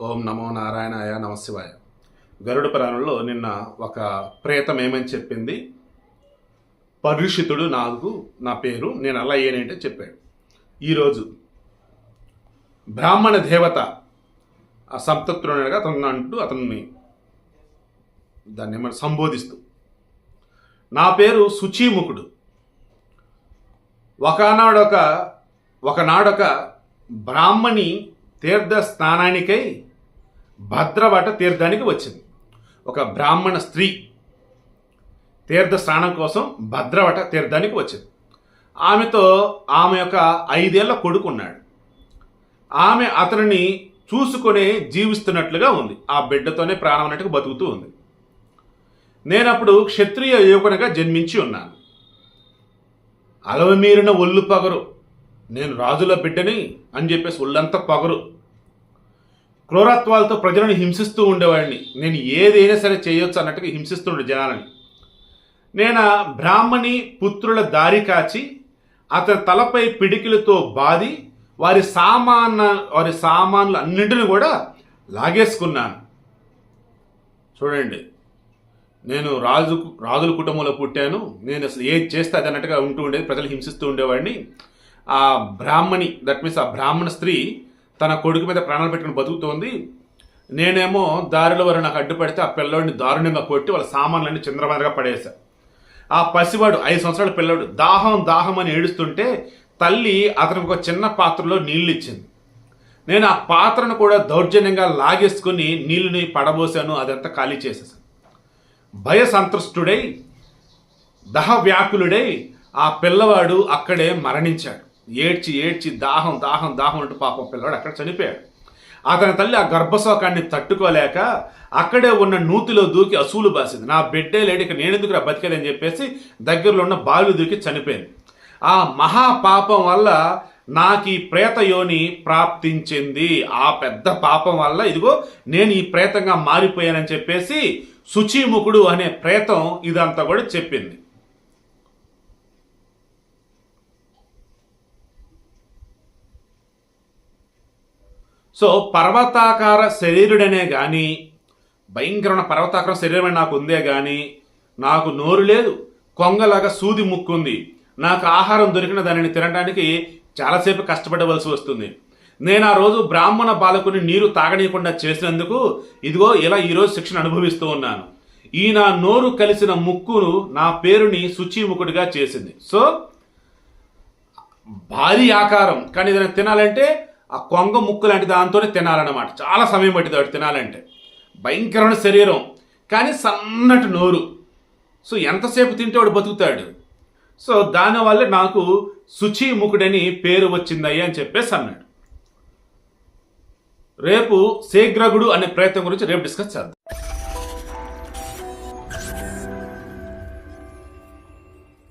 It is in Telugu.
ఓం నమో నారాయణాయ నమశివాయ. గరుడ పురాణంలో నిన్న ఒక ప్రేతం ఏమని చెప్పింది? పరుషితుడు నాకు నా పేరు నేను అలా ఏనంటే చెప్పాడు. ఈరోజు బ్రాహ్మణ దేవత ఆ సంతత్రునిగా అతను అంటూ అతన్ని దాన్ని ఏమన్నా సంబోధిస్తూ. నా పేరు శుచీముఖుడు ఒకనాడొక ఒకనాడొక బ్రాహ్మణి తీర్థ స్నానానికై భద్రవట తీర్థానికి వచ్చింది. ఒక బ్రాహ్మణ స్త్రీ తీర్థ స్నానం కోసం భద్రవట తీర్థానికి వచ్చింది. ఆమెతో ఆమె యొక్క ఐదేళ్ళ కొడుకున్నాడు ఆమె అతనిని చూసుకునే జీవిస్తున్నట్లుగా ఉంది. ఆ బిడ్డతోనే ప్రాణం అన్నట్టుగా బతుకుతూ ఉంది. నేనప్పుడు క్షత్రియ యువకునిగా జన్మించి ఉన్నాను. అలవమీరిన ఒళ్ళు పగరు. నేను రాజుల బిడ్డని అని చెప్పేసి ఒళ్ళంతా పగరు. క్రూరత్వాలతో ప్రజలను హింసిస్తూ ఉండేవాడిని. నేను ఏదైనా సరే చేయొచ్చు అన్నట్టుగా హింసిస్తుండే జనాలని. నేను బ్రాహ్మణి పుత్రుల దారి కాచి అతని తలపై పిడికిలతో బాది వారి సామాన వారి సామాన్లు అన్నింటిని కూడా లాగేసుకున్నాను. చూడండి నేను రాజు రాజుల కుటుంబంలో పుట్టాను. నేను అసలు ఏది చేస్తే అది అన్నట్టుగా ఉంటూ ఉండేది. ప్రజలు హింసిస్తూ ఉండేవాడిని. ఆ బ్రాహ్మణి దట్ మీన్స్ ఆ బ్రాహ్మణ స్త్రీ తన కొడుకు మీద ప్రాణాలు పెట్టుకుని బతుకుతోంది. నేనేమో దారిలో వారు నాకు అడ్డుపడితే ఆ పిల్లోడిని దారుణంగా కొట్టి వాళ్ళ సామాన్లన్నీ చంద్రమాదగా పడేశా. ఆ పసివాడు ఐదు సంవత్సరాల పిల్లోడు దాహం దాహం అని ఏడుస్తుంటే తల్లి అతనికి ఒక చిన్న పాత్రలో నీళ్ళు ఇచ్చింది నేను ఆ పాత్రను కూడా దౌర్జన్యంగా లాగేసుకుని నీళ్ళని పడబోసాను అదంతా ఖాళీ చేసేసాను భయ సంతృష్టుడై దహ వ్యాకులుడై ఆ పిల్లవాడు అక్కడే మరణించాడు. ఏడ్చి ఏడ్చి దాహం దాహం దాహం అంటూ పాపం పిల్లవాడు అక్కడ చనిపోయాడు. అతని తల్లి ఆ గర్భశోకాన్ని తట్టుకోలేక అక్కడే ఉన్న నూతిలో దూకి అసూలు బాసింది. నా బిడ్డే లేడు ఇక నేనెందుకు రా బతికేదని చెప్పేసి దగ్గరలో ఉన్న బావిలో దూకి చనిపోయింది. ఆ మహా పాపం వల్ల నాకు ఈ ప్రేత యోని ప్రాప్తించింది. ఆ పెద్ద పాపం వల్ల ఇదిగో నేను ఈ ప్రేతంగా మారిపోయానని చెప్పేసి శుచిముఖుడు అనే ప్రేతం ఇదంతా కూడా చెప్పింది. సో పర్వతాకార శరీరుడనే కానీ భయంకరమైన పర్వతాకార శరీరమే నాకు ఉందే కానీ నాకు నోరు లేదు కొంగలాగా సూది ముక్కు ఉంది నాకు ఆహారం దొరికిన దానిని తినడానికి చాలాసేపు కష్టపడవలసి వస్తుంది. నేను ఆ రోజు బ్రాహ్మణ బాలకుని నీరు తాగనీయకుండా చేసినందుకు ఇదిగో ఇలా ఈరోజు శిక్షణ అనుభవిస్తూ ఉన్నాను. ఈ నా నోరు కలిసిన ముక్కును నా పేరుని శుచిముఖుడిగా చేసింది. సో భారీ ఆకారం. కానీ ఏదైనా తినాలంటే ఆ కొంగ ముక్కు లాంటి దాంతోనే తినాలన్నమాట. చాలా సమయం పట్టింది వాడు తినాలంటే. భయంకరమైన శరీరం కానీ సన్నటి నోరు. సో ఎంతసేపు తింటే వాడు బతుకుతాడు? సో దానివల్ల నాకు శుచి ముఖుడని పేరు వచ్చిందయ్యా అని చెప్పేసి అన్నాడు. రేపు శీఘ్రగుడు అనే ప్రయత్నం గురించి రేపు డిస్కస్ చేద్దాం.